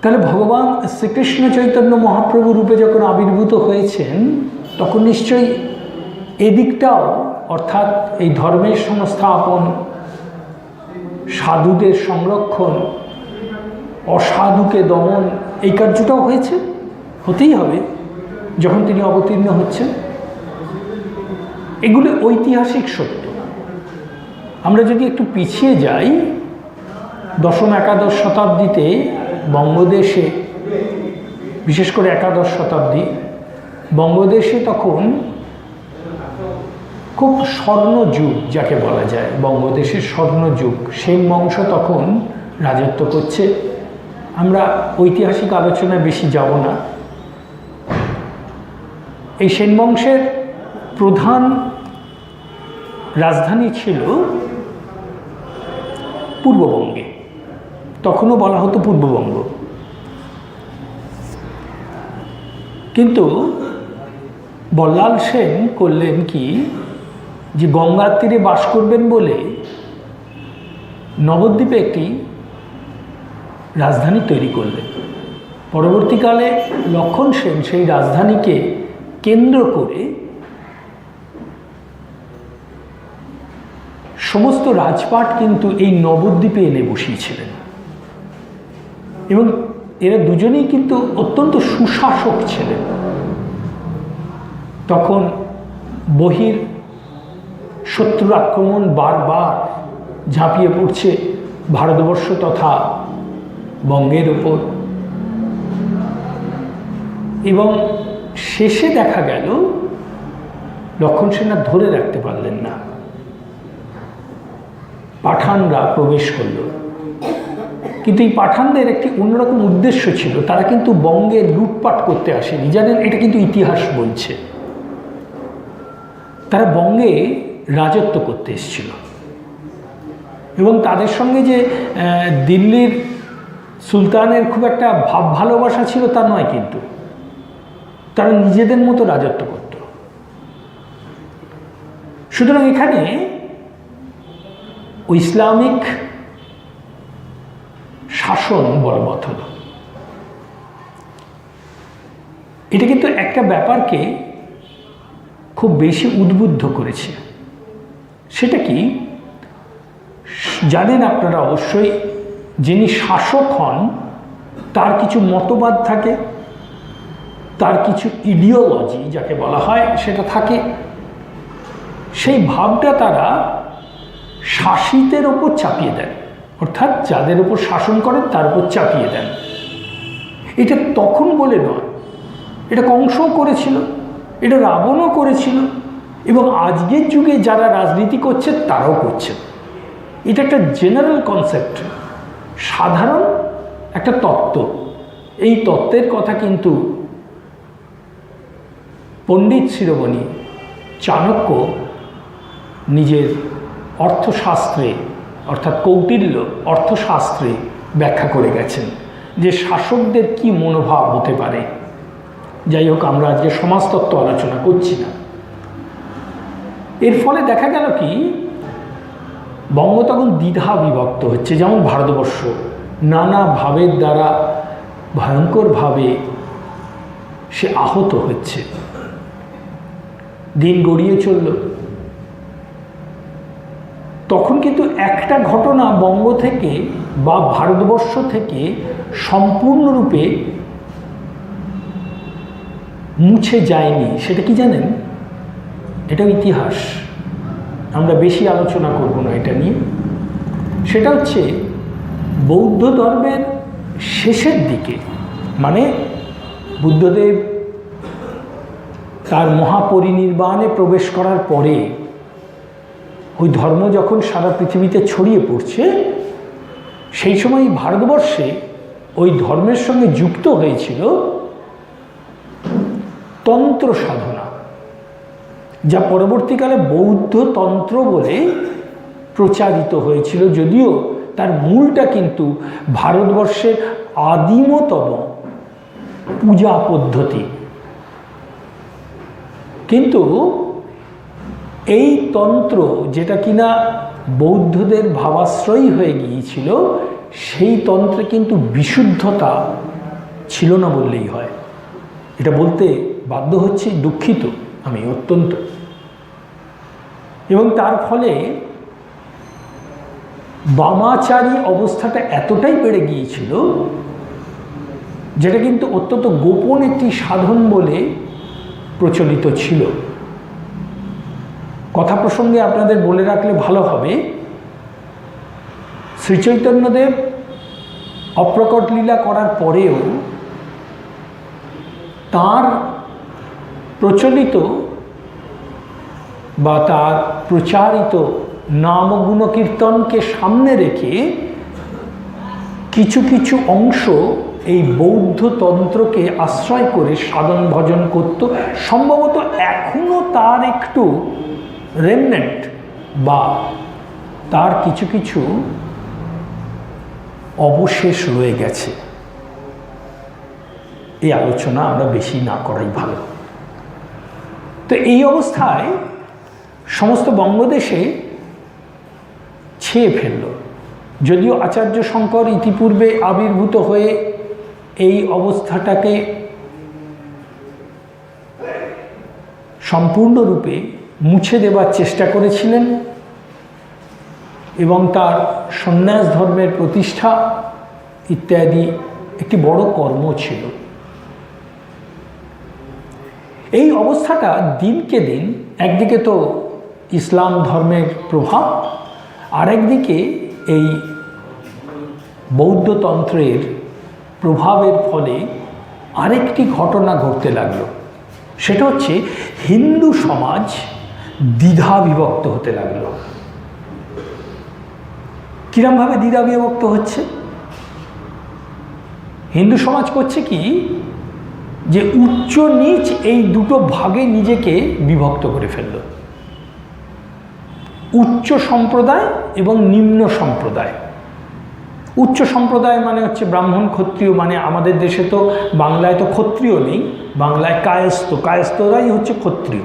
তাহলে ভগবান শ্রীকৃষ্ণ চৈতন্য মহাপ্রভু রূপে যখন আবির্ভূত হয়েছেন, তখন নিশ্চয়ই এদিকটাও অর্থাৎ এই ধর্মের সংস্থাপন, সাধুদের সংরক্ষণ, অসাধুকে দমন, এই কার্যটাও হয়েছে, হতেই হবে, যখন তিনি অবতীর্ণ হচ্ছেন। এগুলি ঐতিহাসিক সত্য। আমরা যদি একটু পিছিয়ে যাই দশম একাদশ শতাব্দীতে বঙ্গদেশে, বিশেষ করে একাদশ শতাব্দী, বঙ্গদেশে তখন খুব স্বর্ণযুগ যাকে বলা যায়, বঙ্গদেশের স্বর্ণযুগ সেন বংশ তখন রাজত্ব করছে। আমরা ঐতিহাসিক আলোচনায় বেশি যাব না। এই সেন বংশের প্রধান রাজধানী ছিল পূর্ববঙ্গে। তখনও বলা হতো পূর্ববঙ্গ। কিন্তু বল্লাল সেন করলেন কি? যে গঙ্গার তীরে বাস করবেন বলে নবদ্বীপে একটি রাজধানী তৈরি করলেন। পরবর্তীকালে লক্ষণ সেন সেই রাজধানীকে কেন্দ্র করে সমস্ত রাজপাট কিন্তু এই নবদ্বীপে এনে বসিয়েছিলেন। এবং এরা দুজনেই কিন্তু অত্যন্ত সুশাসক ছিলেন তখন বহির শত্রুর আক্রমণ বারবার ঝাঁপিয়ে পড়ছে ভারতবর্ষ তথা বঙ্গের ওপর এবং শেষে দেখা গেল, লক্ষণ সেনা ধরে রাখতে পারলেন না। পাঠানরা প্রবেশ করল। কিন্তু এই পাঠানদের একটি অন্যরকম উদ্দেশ্য ছিল। তারা কিন্তু বঙ্গে লুটপাট করতে আসেনি। জানেন, এটা কিন্তু ইতিহাস বলছে। তারা বঙ্গে রাজত্ব করতে এসেছিল। এবং তাদের সঙ্গে যে দিল্লির সুলতানের খুব একটা ভাব ভালোবাসা ছিল তা নয় কিন্তু। তারা নিজেদের মতো রাজত্ব করত। সুতরাং এখানে ইসলামিক শাসন বলবৎ হলো এটা কিন্তু একটা ব্যাপারকে খুব বেশি উদ্বুদ্ধ করেছে। সেটা কি? জানেন আপনারা অবশ্যই, যিনি শাসক হন, তার কিছু মতবাদ থাকে, তার কিছু ইডিওলজি যাকে বলা হয়, সেটা থাকে। সেই ভাবটা তারা শাসিতের ওপর চাপিয়ে দেন অর্থাৎ যাদের উপর শাসন করেন, তার উপর চাপিয়ে দেন। এটা তখন বলে নয়। এটা কংসও করেছিল, এটা রাবণও করেছিল, এবং আজকের যুগে যারা রাজনীতি করছে, তারাও করছে। এটা একটা জেনারেল কনসেপ্ট সাধারণ একটা তত্ত্ব। এই তত্ত্বের কথা কিন্তু পণ্ডিত শিরোমণি চাণক্য নিজের অর্থশাস্ত্রে অর্থাৎ কৌটিল্য অর্থশাস্ত্রে ব্যাখ্যা করে গেছেন যে শাসকদের কি মনোভাব হতে পারে। যাই হোক, আমরা আজকে সমাজতত্ত্ব আলোচনা করছি না। এর ফলে দেখা গেল কি, বঙ্গ তখন দ্বিধা বিভক্ত হচ্ছে। যেমন ভারতবর্ষ নানা ভাবের দ্বারা ভয়ঙ্করভাবে সে আহত হচ্ছে। দিন গড়িয়ে চলল। তখন কিন্তু একটা ঘটনা বঙ্গ থেকে বা ভারতবর্ষ থেকে সম্পূর্ণরূপে মুছে যায়নি। সেটা কি জানেন? এটাও ইতিহাস। আমরা বেশি আলোচনা করব না এটা নিয়ে। সেটা হচ্ছে বৌদ্ধ ধর্মের শেষের দিকে মানে বুদ্ধদেব তার মহাপরিনির্বাণে প্রবেশ করার পরে ওই ধর্ম যখন সারা পৃথিবীতে ছড়িয়ে পড়ছে, সেই সময় ভারতবর্ষে ওই ধর্মের সঙ্গে যুক্ত হয়েছিল তন্ত্র সাধনা, যা পরবর্তীকালে বৌদ্ধ তন্ত্র বলে প্রচারিত হয়েছিল। যদিও তার মূলটা কিন্তু ভারতবর্ষের আদিমতম পূজা পদ্ধতি। কিন্তু এই তন্ত্র যেটা কিনা বৌদ্ধদের ভাবাশ্রয়ী হয়ে গিয়েছিল, সেই তন্ত্রে কিন্তু বিশুদ্ধতা ছিল না বললেই হয়। এটা বলতে বাধ্য হচ্ছে, দুঃখিত আমি অত্যন্ত। এবং তার ফলে বামাচারী অবস্থাটা এতটাই বেড়ে গিয়েছিল, যেটা কিন্তু অত্যন্ত গোপন একটি সাধন বলে প্রচলিত ছিল। কথা প্রসঙ্গে আপনাদের বলে রাখলে ভালো হবে। শ্রীচৈতন্যদেব অপ্রকট লীলা করার পরেও তার প্রচলিত বা তার প্রচারিত নাম গুণকীর্তনকে সামনে রেখে কিছু কিছু অংশ এই বৌদ্ধ তন্ত্রকে আশ্রয় করে সাধন ভজন করত। সম্ভবত এখনও তার একটু রেমনেন্ট বা তার কিছু কিছু অবশেষ রয়ে গেছে। এই আলোচনা আমরা বেশি না করাই ভালো। তো এই অবস্থায় সমস্ত বঙ্গদেশে ছেয়ে ফেলল। যদিও আচার্য শঙ্কর ইতিপূর্বে আবির্ভূত হয়ে এই অবস্থাটাকে সম্পূর্ণরূপে মুছে দেবার চেষ্টা করেছিলেন এবং তার সন্ন্যাস ধর্মের প্রতিষ্ঠা ইত্যাদি একটি বড় কর্ম ছিল। এই অবস্থাটা দিনকে দিন একদিকে তো ইসলাম ধর্মের প্রভাব, আরেকদিকে এই বৌদ্ধতন্ত্রের প্রভাবের ফলে আরেকটি ঘটনা ঘটতে লাগল। সেটা হচ্ছে হিন্দু সমাজ দ্বিধা বিভক্ত হতে লাগল। কিরমভাবে দ্বিধা বিভক্ত হচ্ছে? হিন্দু সমাজ করছে কি? যে উচ্চ নিচ এই দুটো ভাগে নিজেকে বিভক্ত করে ফেলল। উচ্চ সম্প্রদায় এবং নিম্ন সম্প্রদায়। উচ্চ সম্প্রদায় মানে হচ্ছে ব্রাহ্মণ ক্ষত্রিয় মানে আমাদের দেশে তো বাংলায় তো ক্ষত্রিয় নেই, বাংলায় কায়স্থ। কায়স্থরাই হচ্ছে ক্ষত্রিয়।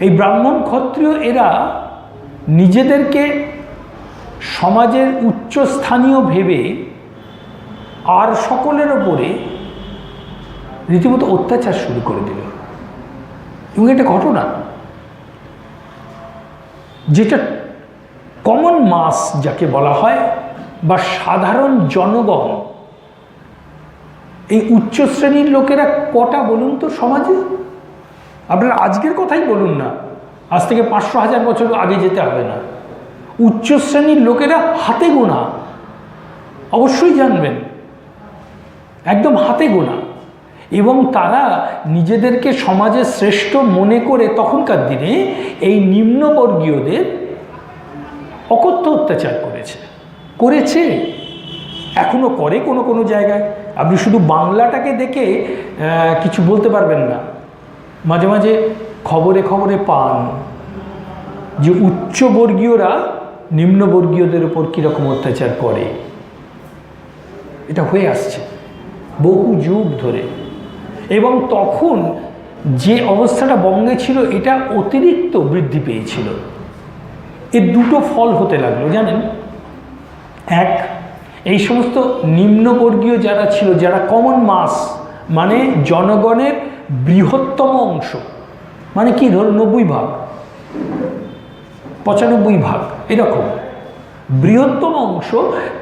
এই ব্রাহ্মণ ক্ষত্রিয় এরা নিজেদেরকে সমাজের উচ্চস্থানীয় ভেবে আর সকলের ওপরে রীতিমতো অত্যাচার শুরু করে দিল। এবং এটা ঘটনা যেটা কমন মাস যাকে বলা হয় বা সাধারণ জনগণ, এই উচ্চ শ্রেণির লোকেরা কটা বলুন তো সমাজে? আপনারা আজকের কথাই বলুন না। আজ থেকে পাঁচশো হাজার বছর আগে যেতে হবে না। উচ্চ শ্রেণির লোকেরা হাতে গোনা। অবশ্যই জানবেন। একদম হাতে গোনা। এবং তারা নিজেদেরকে সমাজের শ্রেষ্ঠ মনে করে তখনকার দিনে এই নিম্নবর্গীয়দের অকথ্য অত্যাচার করেছে। করেছে? এখনও করে কোনো কোনো জায়গায়। আপনি শুধু বাংলাটাকে দেখে কিছু বলতে পারবেন না। মাঝে মাঝে খবরে খবরে পান যে উচ্চবর্গীয়রা নিম্নবর্গীয়দের উপর কীরকম অত্যাচার করে। এটা হয়ে আসছে বহু যুগ ধরে। এবং তখন যে অবস্থাটা বঙ্গে ছিল, এটা অতিরিক্ত বৃদ্ধি পেয়েছিল। এর দুটো ফল হতে লাগল, জানেন? এক, এই সমস্ত নিম্নবর্গীয় যারা ছিল, যারা কমন মাস মানে জনগণের বৃহত্তম অংশ। মানে কি? ধরুন নব্বই ভাগ। পঁচানব্বই ভাগ। এরকম। বৃহত্তম অংশ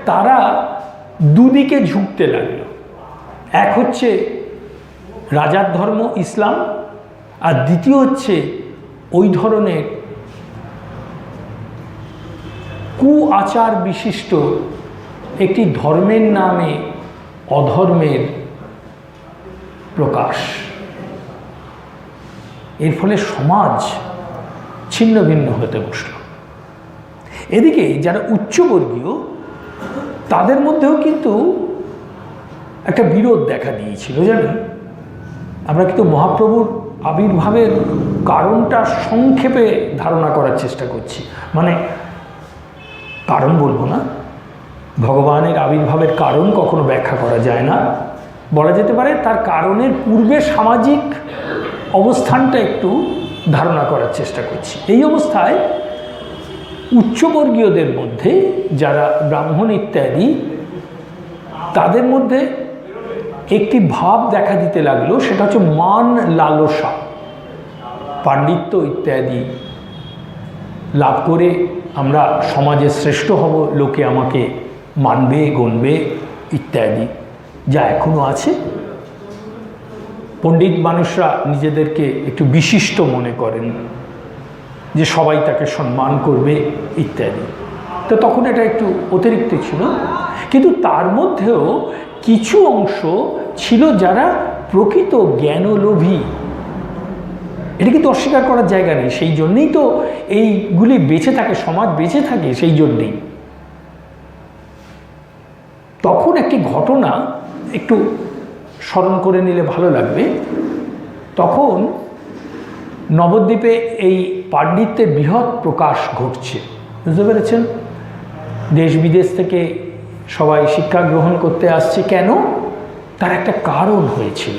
তারা দুদিকে ঝুঁকতে লাগল। এক হচ্ছে রাজার ধর্ম, ইসলাম, আর দ্বিতীয় হচ্ছে ওই ধরনের কু আচার বিশিষ্ট একটি ধর্মের নামে অধর্মের প্রকাশ। এর ফলে সমাজ ছিন্ন ভিন্ন হতে বসল। এদিকে যারা উচ্চবর্গীয়, তাদের মধ্যেও কিন্তু একটা বিরোধ দেখা দিয়েছিল, জানেন? আমরা কিন্তু মহাপ্রভুর আবির্ভাবের কারণটা সংক্ষেপে ধারণা করার চেষ্টা করছি। মানে কারণ বলব না, ভগবানের আবির্ভাবের কারণ কখনো ব্যাখ্যা করা যায় না। বলা যেতে পারে তার কারণের পূর্বে সামাজিক অবস্থানটা একটু ধারণা করার চেষ্টা করছি। এই অবস্থায় উচ্চবর্গীয়দের মধ্যে যারা ব্রাহ্মণ ইত্যাদি, তাদের মধ্যে একটি ভাব দেখা দিতে লাগল, সেটা হচ্ছে মান লালসা। পাণ্ডিত্য ইত্যাদি লাভ করে আমরা সমাজে শ্রেষ্ঠ হব, লোকে আমাকে মানবে, গণবে ইত্যাদি যা এখনও আছে। পণ্ডিত মানুষরা নিজেদেরকে একটু বিশিষ্ট মনে করেন, যে সবাই তাকে সম্মান করবে, ইত্যাদি। তো তখন এটা একটু অতিরিক্ত ছিল। কিন্তু তার মধ্যেও কিছু অংশ ছিল যারা প্রকৃত জ্ঞানলোভী। এটা কিন্তু অস্বীকার করার জায়গা নেই। সেই জন্যেই তো এইগুলি বেঁচে থাকে, সমাজ বেঁচে থাকে সেই জন্যেই। তখন একটি ঘটনা একটু স্মরণ করে নিলে ভালো লাগবে। তখন নবদ্বীপে এই পাণ্ডিত্যের বৃহৎ প্রকাশ ঘটছে। বুঝতে পেরেছেন? দেশ বিদেশ থেকে সবাই শিক্ষা গ্রহণ করতে আসছে। কেন? তার একটা কারণ হয়েছিল।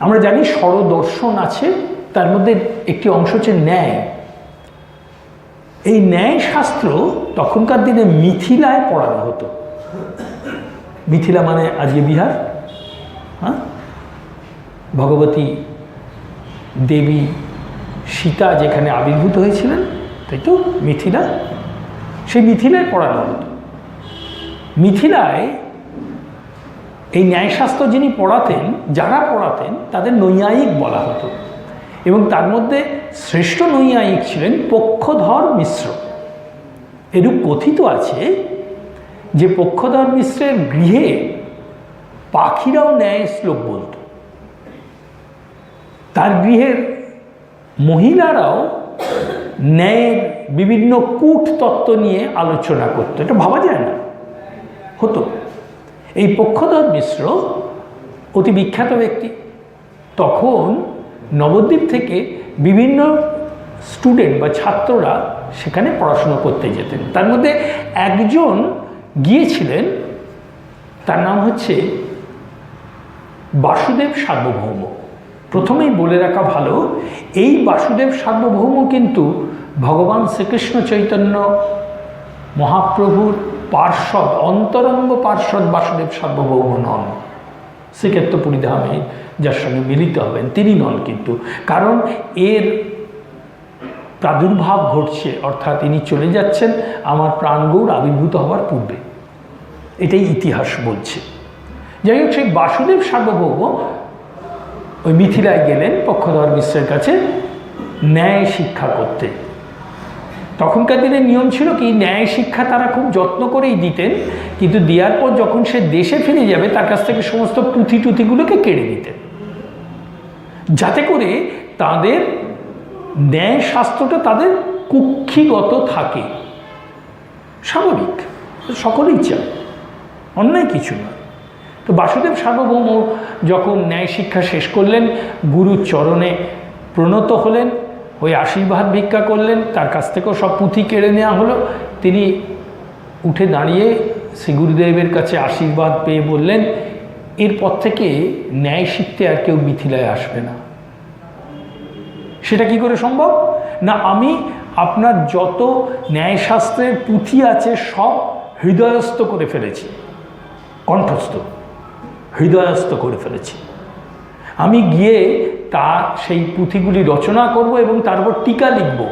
আমরা জানি স্বরদর্শন আছে, তার মধ্যে একটি অংশ হচ্ছে ন্যায়। এই ন্যায় শাস্ত্র তখনকার দিনে মিথিলায় পড়ানো হতো। মিথিলা মানে আজকে বিহার হ্যাঁ? ভগবতী দেবী সীতা যেখানে আবির্ভূত হয়েছিলেন, তাই তো? মিথিলা। সেই মিথিলায় পড়ানো হতো মিথিলায় এই ন্যায়শাস্ত্র যিনি পড়াতেন, যারা পড়াতেন, তাদের নৈয়ায়িক বলা হতো। এবং তার মধ্যে শ্রেষ্ঠ নৈয়ায়িক ছিলেন পক্ষধর মিশ্র। এরূপ কথিত আছে যে পক্ষধর মিশ্রের গৃহে পাখিরাও ন্যায় শ্লোক বলত। তার গৃহের মহিলারাও ন্যায়ের বিভিন্ন কূট তত্ত্ব নিয়ে আলোচনা করতো। এটা ভাবা যায় না। হতো। এই পক্ষধর মিশ্র অতি বিখ্যাত ব্যক্তি। তখন নবদ্বীপ থেকে বিভিন্ন স্টুডেন্ট বা ছাত্ররা সেখানে পড়াশুনো করতে যেতেন। তার মধ্যে একজন গিয়েছিলেন, তার নাম হচ্ছে বাসুদেব সার্বভৌম। প্রথমেই বলে রাখা ভালো, এই বাসুদেব সার্বভৌম কিন্তু ভগবান শ্রীকৃষ্ণ চৈতন্য মহাপ্রভুর পার্শ্বদ, অন্তরঙ্গ পার্শ্বদ বাসুদেব সার্বভৌম নন। শ্রীক্ষেত্রপুরী ধামে যার সঙ্গে মিলিত হবেন তিনি নন কিন্তু। কারণ এর প্রাদুর্ভাব ঘটছে, অর্থাৎ ইনি চলে যাচ্ছেন, আমার প্রাণগৌর আবির্ভূত হওয়ার পূর্বে। এটাই ইতিহাস বলছে। যাই হোক, সেই বাসুদেব সার্বভৌম ওই মিথিলায় গেলেন পক্ষধর মিশ্রের কাছে ন্যায় শিক্ষা করতে। তখনকার দিনে নিয়ম ছিল কি, ন্যায় শিক্ষা তারা খুব যত্ন করেই দিতেন, কিন্তু দেওয়ার পর যখন সে দেশে ফিরে যাবে, তার কাছ থেকে সমস্ত পুঁথি টুথিগুলোকে কেড়ে নিতেন। যাতে করে তাদের ন্যায় শাস্ত্রটা তাদের কুক্ষিগত থাকে। স্বাভাবিক, সকলেই চায়, অন্যায় কিছু না। তো বাসুদেব সার্বভৌম যখন ন্যায় শিক্ষা শেষ করলেন, গুরুর চরণে প্রণত হলেন ওই আশীর্বাদ ভিক্ষা করলেন, তার কাছ থেকেও সব পুঁথি কেড়ে নেওয়া হলো। তিনি উঠে দাঁড়িয়ে শ্রী গুরুদেবের কাছে আশীর্বাদ পেয়ে বললেন, এরপর থেকে ন্যায় শিখতে আর কেউ মিথিলায় আসবে না। সেটা কি করে সম্ভব? না, আমি আপনার যত ন্যায়শাস্ত্রের পুঁথি আছে সব হৃদয়স্থ করে ফেলেছি। কণ্ঠস্থ। হৃদয়স্থ করে ফেলেছি। আমি গিয়ে তা, সেই পুঁথিগুলি রচনা করব এবং তার উপর টিকা লিখব।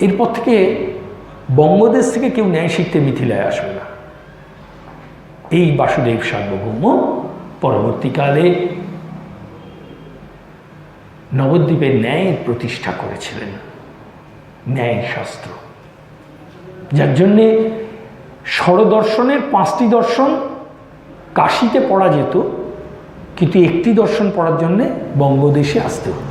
এরপর থেকে বঙ্গদেশ থেকে কেউ ন্যায় শিখতে মিথিলায় আসবে না। এই বাসুদেব সার্বভৌম, পরবর্তীকালে নবদ্বীপে ন্যায়ের প্রতিষ্ঠা করেছিলেন। ন্যায় শাস্ত্র। যার জন্যে স্বরদর্শনের পাঁচটি দর্শন কাশিতে পড়া যেত, কিন্তু একটি দর্শন পড়ার জন্যে বঙ্গদেশে আসতে হতো।